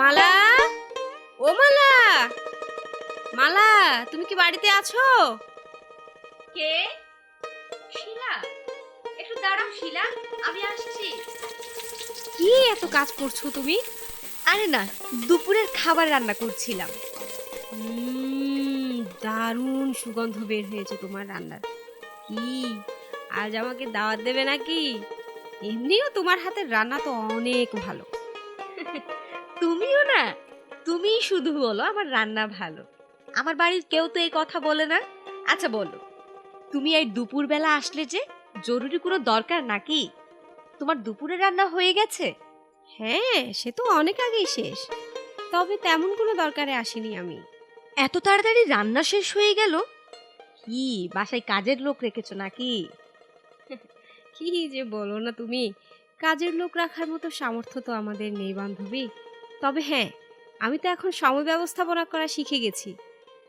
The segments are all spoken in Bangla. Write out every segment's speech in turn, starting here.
মালা? ও মালা! মালা তুমি কি বাড়িতে আছো? কে? শিলা? একটু দাঁড়াও শিলা আমি আসছি। কি এত কাজ করছ তুমি? আরে না দুপুরের খাবার রান্না করছিলাম। দারুণ সুগন্ধ বের হয়েছে তোমার রান্নার। কি আজ আমাকে দাওয়াত দেবে নাকি? এমনিও তোমার হাতের রান্না তো অনেক ভালো। তুমিও না? তুমিই শুধু বলো আমার রান্না ভালো। আমার বাড়ির কেউ তো এই কথা বলে না। আচ্ছা বলো। তুমি এই দুপুরবেলা আসলে যে জরুরি কোনো দরকার নাকি? তোমার দুপুরে রান্না হয়ে গেছে? হ্যাঁ সে তো অনেক আগেই শেষ। তবে তেমন কোনো দরকারে আসিনি আমি। এত তাড়াতাড়ি রান্না শেষ হয়ে গেল? কি বাসায় কাজের লোক রেখেছো নাকি? কি যে বলো না তুমি। কাজের লোক রাখার মতো সামর্থ্য তো আমাদের নেই বান্ধবী। তবে হ্যাঁ আমি তো এখন সময় ব্যবস্থাপনা করা শিখে গেছি।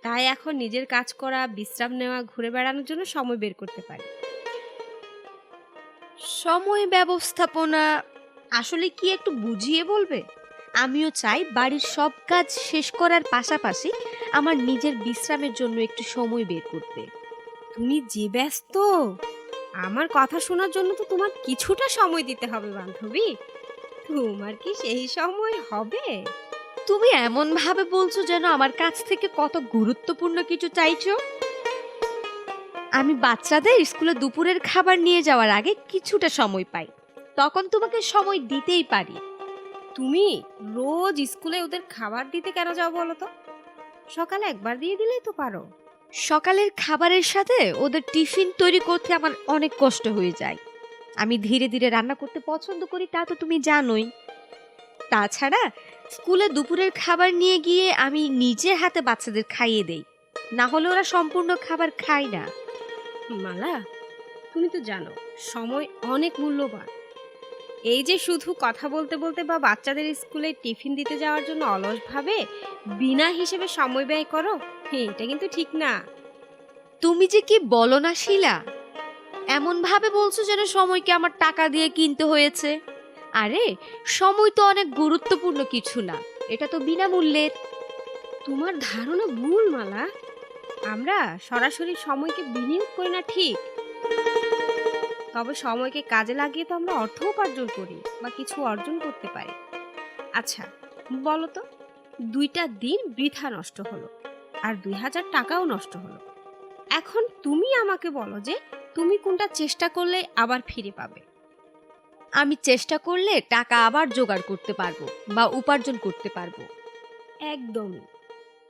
তাই এখন নিজের কাজ করা বিশ্রাম নেওয়া ঘুরে বেড়ানোর জন্য সময় বের করতে পারি। সময় ব্যবস্থাপনা আসলে কি একটু বুঝিয়ে বলবে? আমিও চাই বাড়ির সব কাজ শেষ করার পাশাপাশি আমার নিজের বিশ্রামের জন্য একটু সময় বের করতে। তুমি যে ব্যস্ত আমার কথা শোনার জন্য তো তোমার কিছুটা সময় দিতে হবে বান্ধবী। তোমার কি সেই সময় হবে? তুমি এমন ভাবে বলছো যেন আমার কাছ থেকে কত গুরুত্বপূর্ণ কিছু চাইছো? আমি বাচ্চাদের স্কুলে দুপুরের খাবার নিয়ে যাওয়ার আগে কিছুটা সময় পাই। তখন তোমাকে সময় দিতেই পারি। তুমি রোজ স্কুলে ওদের খাবার দিতে কেন যাও বলো তো? সকালে একবার দিয়ে দিলেই তো পারো। সকালের খাবারের সাথে ওদের টিফিন তৈরি করতে আমার অনেক কষ্ট হয়ে যায়। আমি ধীরে ধীরে রান্না করতে পছন্দ করি তা তো তুমি জানোই। তাছাড়া স্কুলে দুপুরের খাবার নিয়ে গিয়ে আমি নিজের হাতে বাচ্চাদের খাইয়ে দেই। না হলে ওরা সম্পূর্ণ খাবার খায় না। মালা তুমি তো জানো সময় অনেক মূল্যবান। এই যে শুধু কথা বলতে বলতে বা বাচ্চাদের স্কুলে টিফিন দিতে যাওয়ার জন্য অলসভাবে বিনা হিসেবে সময় ব্যয় করো হ্যাঁ এটা কিন্তু ঠিক না। তুমি যে কি বলো না শিলা? এমন ভাবে বলছো যেন সময়কে আমার টাকা দিয়ে কিনতে হয়েছে। আরে, সময় তো অনেক গুরুত্বপূর্ণ কিছু না, এটা তো বিনামূল্যের। তোমার ধারণা ভুল, মালা। আমরা সরাসরি সময়কে বিনিয়োগ করি না ঠিক। তবে সময়কে কাজে লাগিয়ে তো আমরা অর্থ উপার্জন করি, বা কিছু অর্জন করতে পারি। আচ্ছা বলো তো, দুইটা দিন বৃথা নষ্ট হলো, আর দুই হাজার টাকাও নষ্ট হলো। এখন তুমি আমাকে বলো যে তুমি কোনটা চেষ্টা করলে আবার ফিরে পাবে? আমি চেষ্টা করলে টাকা আবার জোগাড় করতে পারব বা উপার্জন করতে পারব। একদমই।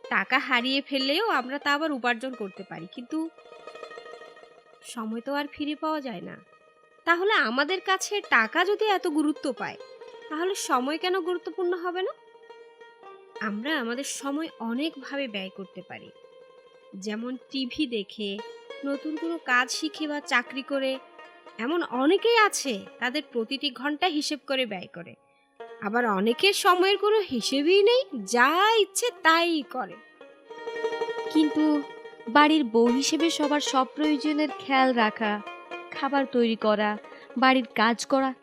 টাকা হারিয়ে ফেললেও আমরা তা আবার উপার্জন করতে পারি কিন্তু সময় তো আর ফিরে পাওয়া যায় না। তাহলে আমাদের কাছে টাকা যদি এত গুরুত্ব পায় তাহলে সময় কেন গুরুত্বপূর্ণ হবে না? আমরা আমাদের সময় অনেকভাবে ব্যয় করতে পারি। যেমন টিভি দেখে নতুন কোনো কাজ শিখে বা চাকরি করে এমন অনেকেই আছে তাদের প্রতিটি ঘণ্টা হিসেব করে ব্যয় করে। আবার অনেকের সময়ের কোনো হিসেবেই নেই যা ইচ্ছে তাই করে। কিন্তু বাড়ির বউ হিসেবে সবার সব প্রয়োজনের খেয়াল রাখা খাবার তৈরি করা বাড়ির কাজ করা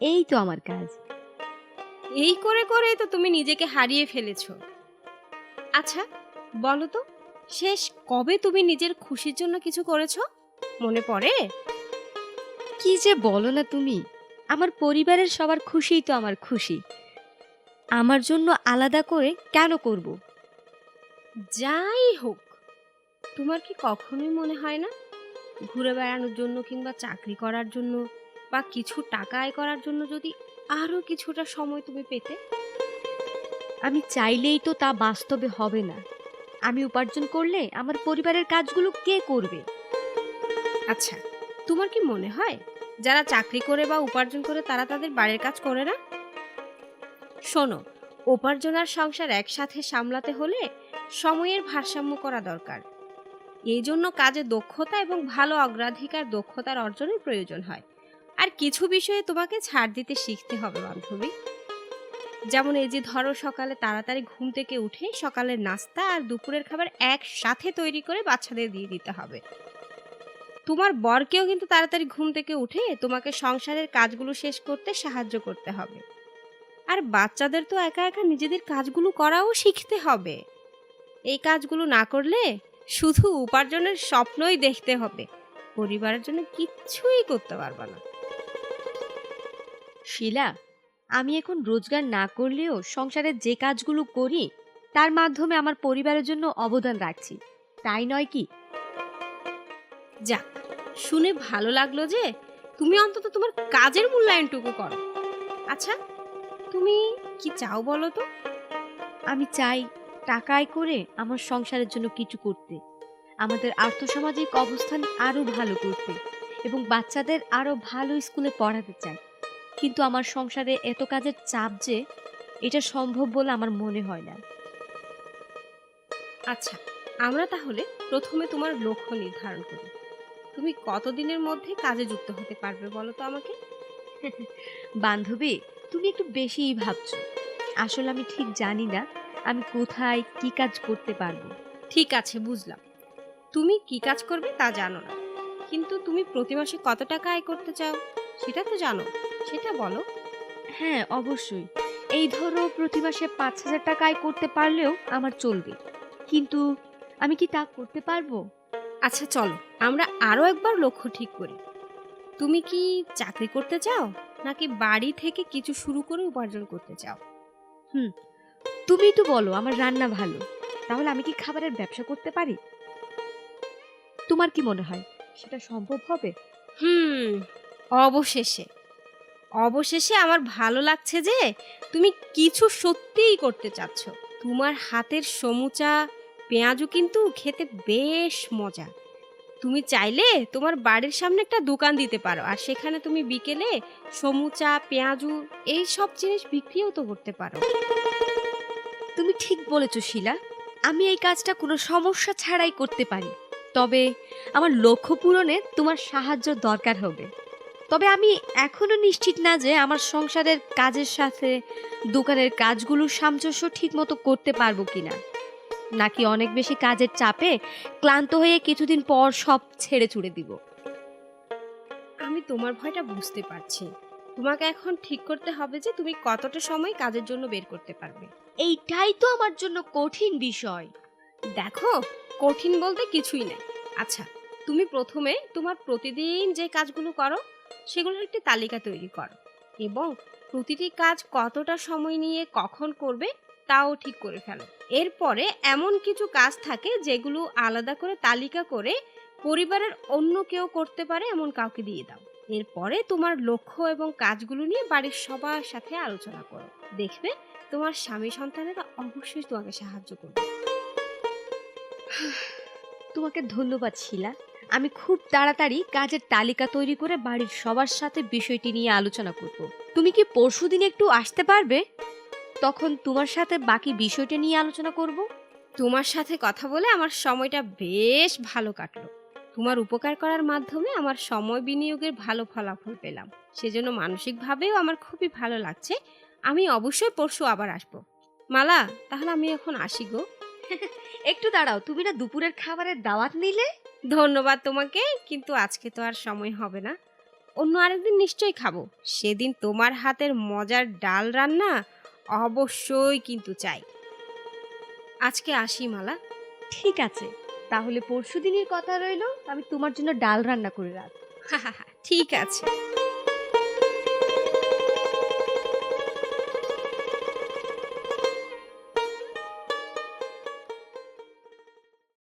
এই তো আমার কাজ। এই করে করে তো তুমি নিজেকে হারিয়ে ফেলেছো। আচ্ছা বলো তো শেষ কবে তুমি নিজের খুশির জন্য কিছু করেছ? মনে পড়ে? কি যে বলো না তুমি। আমার পরিবারের সবার খুশিই তো আমার খুশি। আমার জন্য আলাদা করে কেন করব? যাই হোক তোমার কি কখনোই মনে হয় না? ঘুরে বেড়ানোর জন্য কিংবা চাকরি করার জন্য বা কিছু টাকা আয় করার জন্য যদি আরও কিছুটা সময় তুমি পেতে? আমি চাইলেই তো তা বাস্তবে হবে না। আমি উপার্জন করলে আমার পরিবারের কাজগুলো কে করবে? আচ্ছা তোমার কি মনে হয় যারা চাকরি করে বা উপার্জন করে তারা তাদের বাড়ির কাজ করে না? শোনো, উপার্জন আর সংসার একসাথে সামলাতে হলে সময়ের ভারসাম্য করা দরকার। এই জন্য কাজে দক্ষতা এবং ভালো অগ্রাধিকার দক্ষতার অর্জনের প্রয়োজন হয়। আর কিছু বিষয়ে তোমাকে ছাড় দিতে শিখতে হবে, বান্ধবী। যেমন এই যে ধরো সকালে তাড়াতাড়ি ঘুম থেকে উঠে সকালের নাস্তা আর দুপুরের খাবার একসাথে তৈরি করে বাচ্চাদের দিয়ে দিতে হবে। তোমার বরকেও কিন্তু তাড়াতাড়ি ঘুম থেকে উঠে তোমাকে সংসারের কাজগুলো শেষ করতে সাহায্য করতে হবে। আর বাচ্চাদের তো একা একা নিজেদের কাজগুলো করাও শিখতে হবে। এই কাজগুলো না করলে শুধু উপার্জনের স্বপ্নই দেখতে হবে। পরিবারের জন্য কিচ্ছুই করতে পারবে না। শিলা আমি এখন রোজগার না করলেও সংসারের যে কাজগুলো করি তার মাধ্যমে আমার পরিবারের জন্য অবদান রাখছি। তাই নয় কি? যাক শুনে ভালো লাগল যে তুমি অন্তত তোমার কাজের মূল্যায়নটুকু করো। আচ্ছা তুমি কি চাও বলো তো? আমি চাই টাকায় করে আমার সংসারের জন্য কিছু করতে। আমাদের আর্থসামাজিক অবস্থান আরও ভালো করতে এবং বাচ্চাদের আরও ভালো স্কুলে পড়াতে চাই। কিন্তু আমার সংসারে এত কাজের চাপ যে এটা সম্ভব বলে আমার মনে হয় না। আচ্ছা আমরা তাহলে প্রথমে তোমার লক্ষ্য নির্ধারণ করি। তুমি কতদিনের মধ্যে কাজে যুক্ত হতে পারবে বলো তো আমাকে? বান্ধবী তুমি একটু বেশিই ভাবছ। আসলে আমি ঠিক জানি না আমি কোথায় কি কাজ করতে পারব। ঠিক আছে বুঝলাম। তুমি কি কাজ করবে তা জানো না। কিন্তু তুমি প্রতি মাসে কত টাকা আয় করতে চাও? সেটা তো জানো। সেটা বলো। হ্যাঁ অবশ্যই। এই ধরো প্রতি মাসে পাঁচ হাজার টাকা আয় করতে পারলেও আমার চলবে। কিন্তু আমি কি তা করতে পারব? আচ্ছা চলো। আমরা আরও একবার লক্ষ্য ঠিক করি। তুমি কি চাকরি করতে চাও? নাকি বাড়ি থেকে কিছু শুরু করে উপার্জন করতে চাও? হুম তুমি তো বলো আমার রান্না ভালো। তাহলে আমি কি খাবারের ব্যবসা করতে পারি? তোমার কি মনে হয় সেটা সম্ভব হবে? হুম অবশেষে। অবশেষে আমার ভালো লাগছে যে তুমি কিছু সত্যিই করতে চাচ্ছ। তোমার হাতের সমুচা পেঁয়াজু কিন্তু খেতে বেশ মজা। তুমি চাইলে তোমার বাড়ির সামনে একটা দোকান দিতে পারো আর সেখানে তুমি বিকেলে সমুচা, পেঁয়াজু এই সব জিনিস বিক্রিও তো করতে পারো। তুমি ঠিক বলেছ, শিলা। আমি এই কাজটা কোনো সমস্যা ছাড়াই করতে পারি। তবে আমার লক্ষ্য পূরণে তোমার সাহায্য দরকার হবে। তবে আমি এখনও নিশ্চিত না যে আমার সংসারের কাজের সাথে দোকানের কাজগুলো সামঞ্জস্য ঠিকমতো করতে পারব কিনা। নাকি অনেক বেশি কাজের চাপে ক্লান্ত হয়ে কিছুদিন পর সব ছেড়ে ছুড়ে দিব। আমি তোমার ভয়টা বুঝতে পারছি। তোমাকে এখন ঠিক করতে হবে যে তুমি কতটা সময় কাজের জন্য বের করতে পারবে। এইটাই তো আমার জন্য কঠিন বিষয়। দেখো কঠিন বলতে কিছুই নেই। আচ্ছা তুমি প্রথমে তোমার প্রতিদিন যে কাজগুলো করো সেগুলোর একটি তালিকা তৈরি করো এবং প্রতিটি কাজ কতটা সময় নিয়ে কখন করবে তাও ঠিক করে ফেলো। এরপরে এমন কিছু কাজ থাকে যেগুলো আলাদা করে তালিকা করে পরিবারের অন্য কেউ করতে পারে এমন কাউকে দিয়ে দাও। এরপরে তোমার লক্ষ্য এবং কাজগুলো নিয়ে বাড়ির সবার সাথে আলোচনা করো। দেখবে তোমার স্বামী সন্তানেরা অবশ্যই তোমাকে সাহায্য করবে। তোমাকে ধন্যবাদ শিলা। আমি খুব তাড়াতাড়ি কাজের তালিকা তৈরি করে বাড়ির সবার সাথে বিষয়টি নিয়ে আলোচনা করব। তুমি কি পরশুদিন একটু আসতে পারবে? তখন তোমার সাথে বাকি বিষয়টা নিয়ে আলোচনা করব। তোমার সাথে কথা বলে আমার সময়টা বেশ ভালো কাটলো। তোমার উপকার করার মাধ্যমে আমার সময় বিনিয়োগের ভালো ফলাফল পেলাম। সেজন্য মানসিকভাবেও আমার খুবই ভালো লাগছে। আমি অবশ্যই পরশু আবার আসব। মালা, তাহলে আমি এখন আসি গো। একটু দাঁড়াও তুমি না দুপুরের খাবারের দাওয়াত নিলে? ধন্যবাদ তোমাকে কিন্তু আজকে তো আর সময় হবে না। অন্য আরেকদিন নিশ্চয়ই খাব। সেদিন তোমার হাতের মজার ডাল রান্না অবশ্যই কিন্তু চাই। আজকে আসি মালা। ঠিক আছে তাহলে পরশুদিনের কথা রইল আমি তোমার জন্য ডাল রান্না করে রাখ ঠিক আছে।